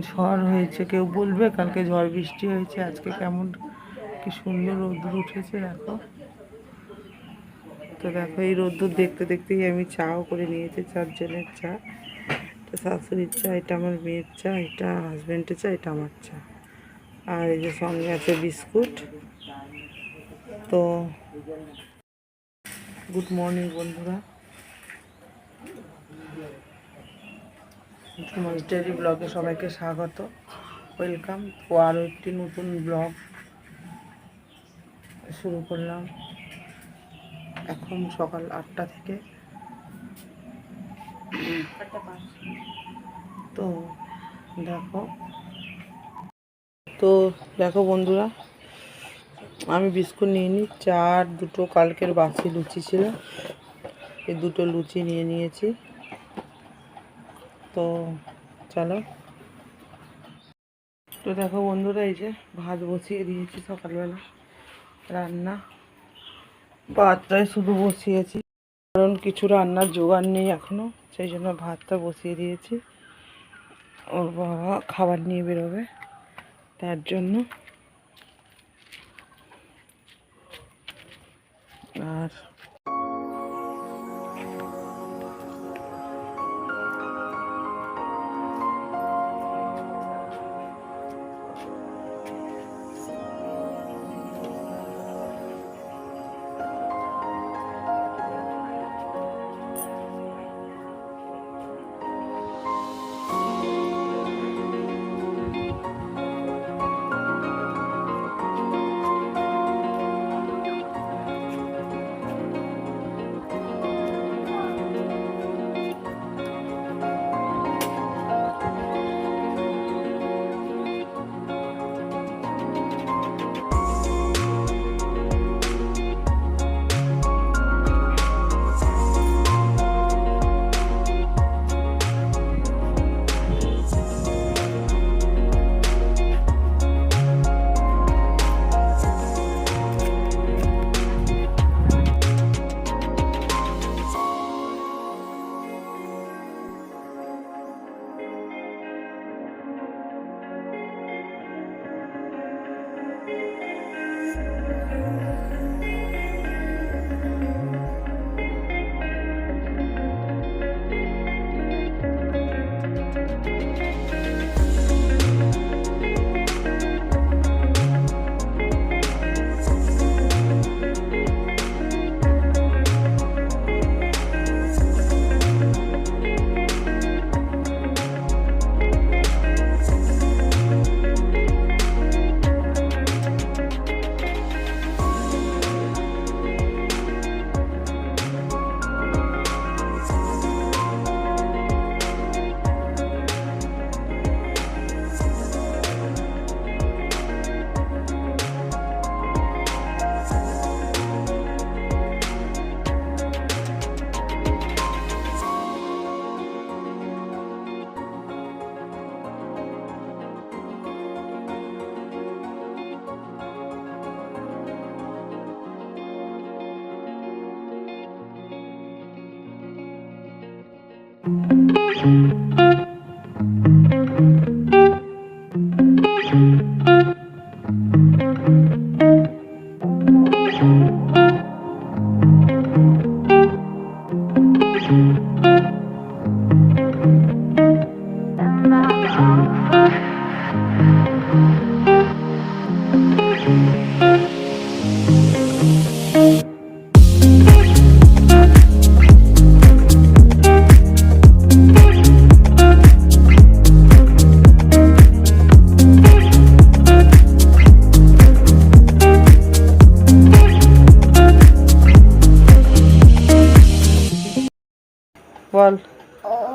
ঝড় হয়েছে, কেউ বলবে কালকে ঝড় বৃষ্টি হয়েছে, আজকে কেমন কি সুন্দর রোদ্দুর উঠেছে, দেখো। তো দেখো, এই রোদ্দুর দেখতে দেখতেই আমি চাও করে নিয়েছি চারজনের চা। এটা শাশুড়ির চা, এটা আমার মেয়ের চা, এটা হাজব্যান্ডের চা, এটা আমার চা। আর এই যে সঙ্গে আছে বিস্কুট। তো, গুড মর্নিং বন্ধুরা। মাস্টারি ব্লগে সবাইকে স্বাগত। ওয়েলকাম তো আরও একটি নতুন ব্লগ শুরু করলাম। এখন সকাল আটটা থেকে। তো দেখো তো দেখো বন্ধুরা আমি বিস্কুট নিয়ে নিই। চার দুটো কালকের বাসি লুচি ছিল। এই দুটো লুচি নিয়ে নিয়েছি। তো চলো। তো দেখো বন্ধুরা, এই যে ভাত বসিয়ে দিয়েছি সকালবেলা। রান্না। ভাতটাই শুধু বসিয়েছি। কারণ কিছু রান্নার জোগাড় নেই এখনও সেই জন্য ভাতটা বসিয়ে দিয়েছি। ওর বাবা খাবার নিয়ে বেরোবে, তার জন্য। আর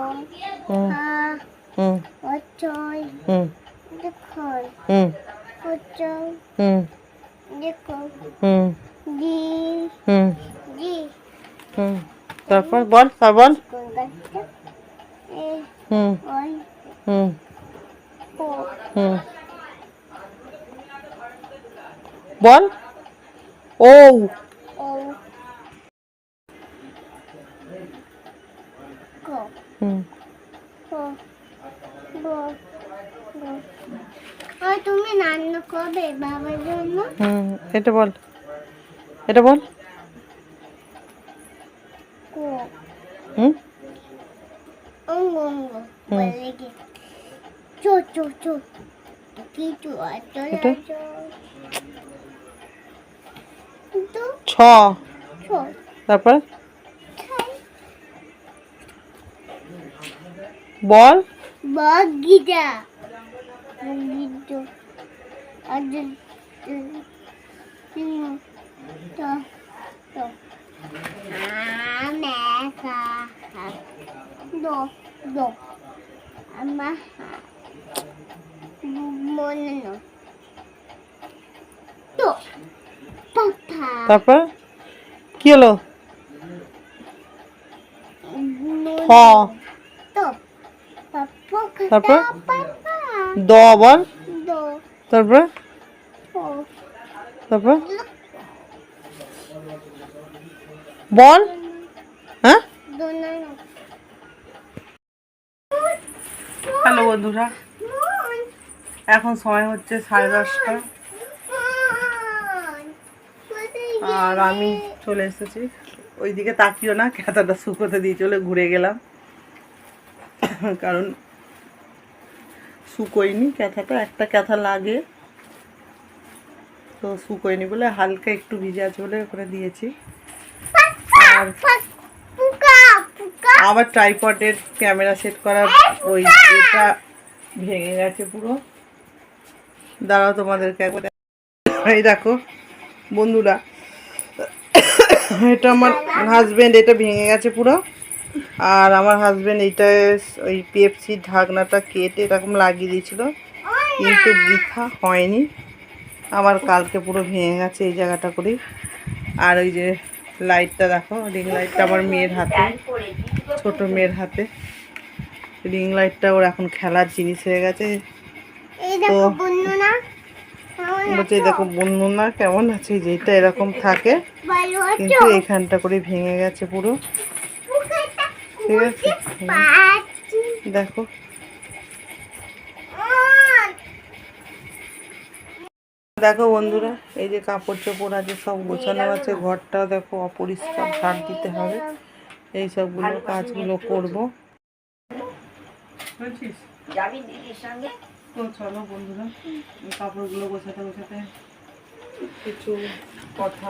ওম হুম আ হুম অচয় হুম দেখল হুম অচয় হুম দেখো হুম দি হুম দি হুম তারপর বল তা বল কোন গাছটা এ হুম ওই হুম ও হুম বল ও ও কো হুম কো বো আর তুমি রান্না করবে বাবার জন্য? হুম এটা বল। এটা বল। হুম? ছ। তারপর? বল। বগিটা বগিটা আজ সিংহ তো তো আমেকা দো দো আমা মনে নো তো তারপর কি হলো? পাপা তারপর? দ বল তারপর? তারপর? বল। হ্যাঁ? হ্যালো বন্ধুরা। এখন সময় হচ্ছে সাড়ে দশটা। আর আমি চলে এসেছি। ওইদিকে তাকিও না ক্যাথাটা শুকোতে দিয়ে চলে ঘুরে গেলাম। কারণ শুকোয়নি, ক্যাথাটা, একটা ক্যাথা লাগে। তো শুকোয়নি বলে হালকা একটু ভিজে আছে বলে ওখানে দিয়েছি। আর আবার ট্রাইপডের ক্যামেরা সেট করা ওই এটা ভেঙে গেছে পুরো। দাঁড়াও তোমাদেরকে একবার এই দেখো বন্ধুরা, এটা আমার হাজবেন্ড এটা ভেঙে গেছে পুরো। আর আমার হাজবেন্ড এইটা ওই পিএফসির ঢাকনাটা কেটে এরকম লাগিয়ে দিয়েছিল। কিন্তু বৃথা হয়নি। আমার কালকে পুরো ভেঙে গেছে এই জায়গাটা করে আর ওই যে লাইটটা দেখো রিং লাইটটা আমার মেয়ের হাতে ছোট মেয়ের হাতে। রিং লাইটটা ওর এখন খেলার জিনিস হয়ে গেছে। তো- বলছে দেখো বন্ধু না কেমন আছে? এই যে এটা এরকম থাকে কিন্তু এখানটা করে ভেঙে গেছে পুরো। ঠিক আছে? দেখো। দেখো বন্ধুরা এই যে কাপড় চোপড় আছে সব গোছানো আছে ঘরটা দেখো অপরিষ্কার ঝাড় দিতে হবে। এই সবগুলো কাজগুলো করব। তো চলো বন্ধুরা কাপড়গুলো গোছাতে গোছাতে কিছু কথা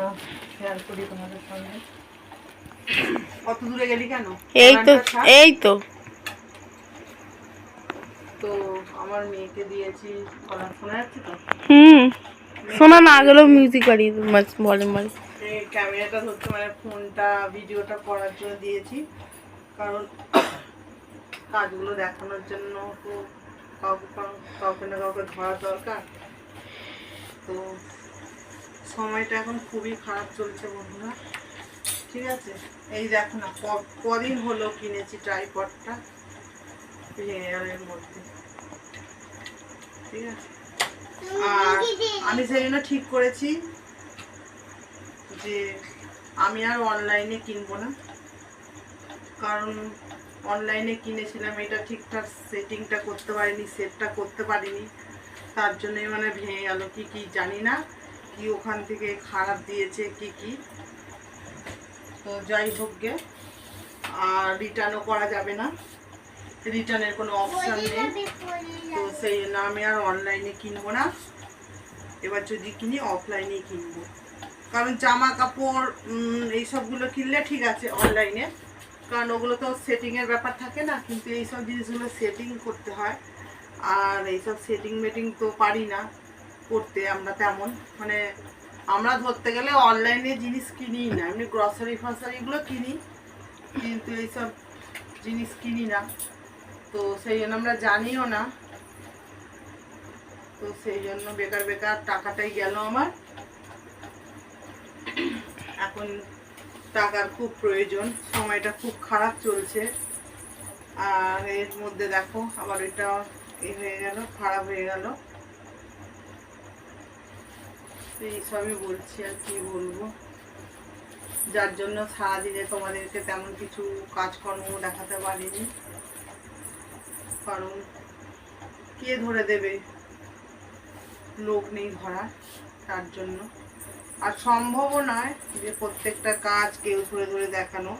শেয়ার করি তোমাদের সঙ্গে। কত দূরে গেলি কেন? এই তো এই তো। তো আমার মেয়েকে দিয়েছি গলা শোনা যাচ্ছে তো? হুম। শোনা না গেলেও মিউজিক বাড়িয়ে বলে মাঝে। ক্যামেরাটা ধরতে মানে ফোনটা ভিডিওটা করার জন্য দিয়েছি। কারণ কাজগুলো দেখানোর জন্য তো কাউকে কাউ- কাউকে না কাউকে ধরা দরকার। তো সময়টা এখন খুবই খারাপ চলছে বন্ধুরা। ঠিক আছে? এই দেখো না কদিন হলো কিনেছি ট্রাইপডটা এর মধ্যে। ঠিক আছে? আর আমি সেই জন্য ঠিক করেছি যে আমি আর অনলাইনে কিনবো না। কারণ অনলাইনে কিনেছিলাম, এটা ঠিকঠাক সেটিংটা করতে পারিনি, সেটটা করতে পারিনি। তার জন্যই মানে ভেঙে গেল। কি কি জানি না, কি ওখান থেকে খারাপ দিয়েছে, কি কি। তো যাই হোক গে আর রিটার্নও করা যাবে না। রিটার্নের কোনো অপশান নেই। তো সেই জন্য আমি আর অনলাইনে কিনবো না। এবার যদি কিনি অফলাইনেই কিনবো। কারণ জামা কাপড় এইসবগুলো কিনলে ঠিক আছে অনলাইনে কারণ ওগুলো তো সেটিংয়ের ব্যাপার থাকে না কিন্তু এইসব জিনিসগুলো সেটিং করতে হয়। আর এইসব সেটিং মেটিং তো পারি না করতে আমরা তেমন। মানে আমরা ধরতে গেলে অনলাইনে জিনিস কিনি না, এমনি গ্রসারি ফসারিগুলো কিনি, কিন্তু এইসব জিনিস কিনি না। তো সেই জন্য আমরা জানিও না। তো সেই জন্য বেকার বেকার টাকাটাই গেল আমার। এখন টাকার খুব প্রয়োজন, সময়টা খুব খারাপ চলছে। আর এর মধ্যে দেখো, আবার এটা এ হয়ে গেল, খারাপ হয়ে গেল। এইসবই বলছি আর কি বলব। যার জন্য সারাদিনে তোমাদেরকে তেমন কিছু কাজকর্ম দেখাতে পারিনি। কারণ কে ধরে দেবে? লোক নেই ধরার, তার জন্য। আর সম্ভবও নয় যে প্রত্যেকটা কাজ কেউ ধরে ধরে দেখানো।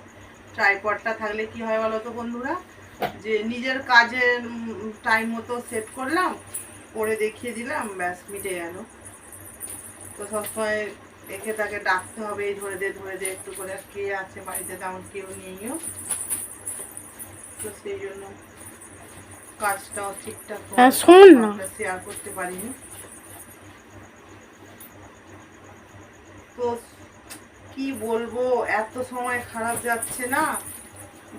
ট্রাইপডটা থাকলে কি হয় বলো তো বন্ধুরা? যে নিজের কাজের টাইম মতো সেট করলাম, করে দেখিয়ে দিলাম, ব্যাস মিটে গেল। তো সবসময় একে তাকে ডাকতে হবে এই ধরে দে ধরে দে একটু করে কে আছে বাড়িতে তেমন কেউ নেইও তো সেই জন্য কাজটাও ঠিকঠাক হ্যাঁ, শেয়ার করতে পারিনি। তো কি বলব এত সময় খারাপ যাচ্ছে না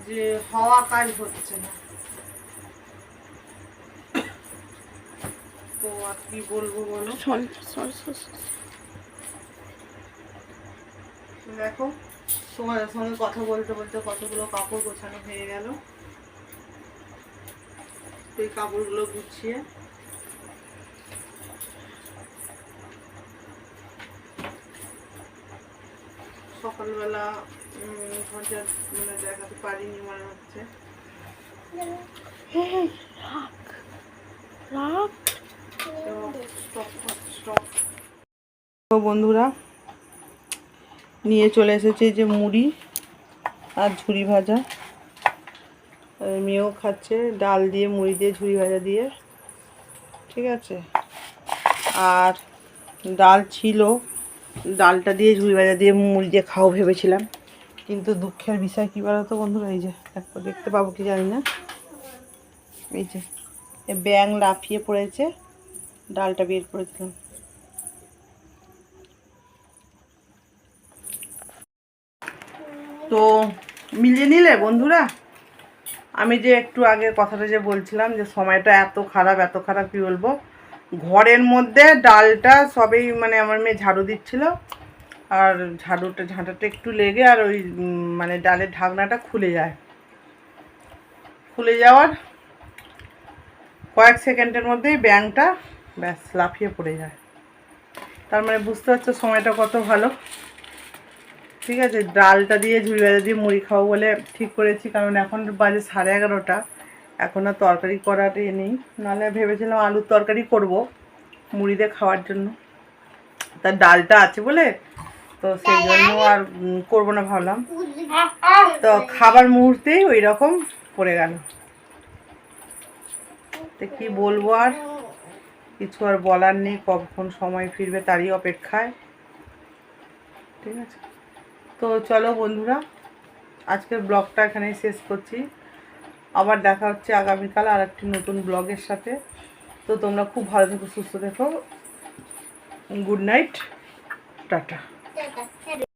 যে হওয়া কাজ হচ্ছে না। তো আর কি বলব বলো। দেখো তোমার সঙ্গে কথা বলতে বলতে কতগুলো কাপড় গোছানো হয়ে গেল। এই কাপড়গুলো গুছিয়ে। সকালবেলা ঘরটা মানে দেখাতে পারিনি মনে হচ্ছে. তো বন্ধুরা নিয়ে চলে এসেছে যে মুড়ি আর ঝুড়ি ভাজা। মেয়েও খাচ্ছে ডাল দিয়ে, মুড়ি দিয়ে ঝুড়ি ভাজা দিয়ে। ঠিক আছে? আর ডাল ছিল, ডালটা দিয়ে ঝুড়ি ভাজা দিয়ে, মুড়ি দিয়ে খাও ভেবেছিলাম। কিন্তু দুঃখের বিষয় কী বলো তো বন্ধুরা? এই যে দেখো দেখতে পাবো কি জানি না। এই যে ব্যাং লাফিয়ে পড়েছে, ডালটা বের করেছিলাম তো মিলিয়ে নিলে বন্ধুরা? আমি যে একটু আগে কথাটা যে বলছিলাম যে সময়টা এত খারাপ এত খারাপ কী বলব? ঘরের মধ্যে ডালটা সবেই মানে আমার মেয়ে ঝাড়ু দিচ্ছিল। আর ঝাড়ুটা, ঝাঁটাটা একটু লেগে আর ওই মানে ডালের ঢাকনাটা খুলে যায়। খুলে যাওয়ার কয়েক সেকেন্ডের মধ্যেই ব্যাংটা ব্যাস লাফিয়ে পড়ে যায়। তার মানে বুঝতে পারছ সময়টা কত ভালো? ঠিক আছে ডালটা দিয়ে ঝুড়ি ভাজা দিয়ে মুড়ি খাব বলে ঠিক করেছি কারণ এখন বাজে সাড়ে এগারোটা। এখন আর তরকারি করার এ নেই। নাহলে ভেবেছিলাম আলুর তরকারি করব মুড়ি দিয়ে খাওয়ার জন্য। তার ডালটা আছে বলে তো সেই জন্য আর করব না ভাবলাম। তো খাবার মুহূর্তেই ওই রকম পড়ে গেল। তো কি বলব আর? কিছু আর বলার নেই কখন সময় ফিরবে তারই অপেক্ষায়। ঠিক আছে। তো চলো বন্ধুরা, আজকের ব্লগটা এখানেই শেষ করছি। আবার দেখা হচ্ছে আগামীকাল আর একটি নতুন ব্লগের সাথে। তো তোমরা খুব ভালো থেকো, সুস্থ থেকো। Good night. টাটা। টাটা।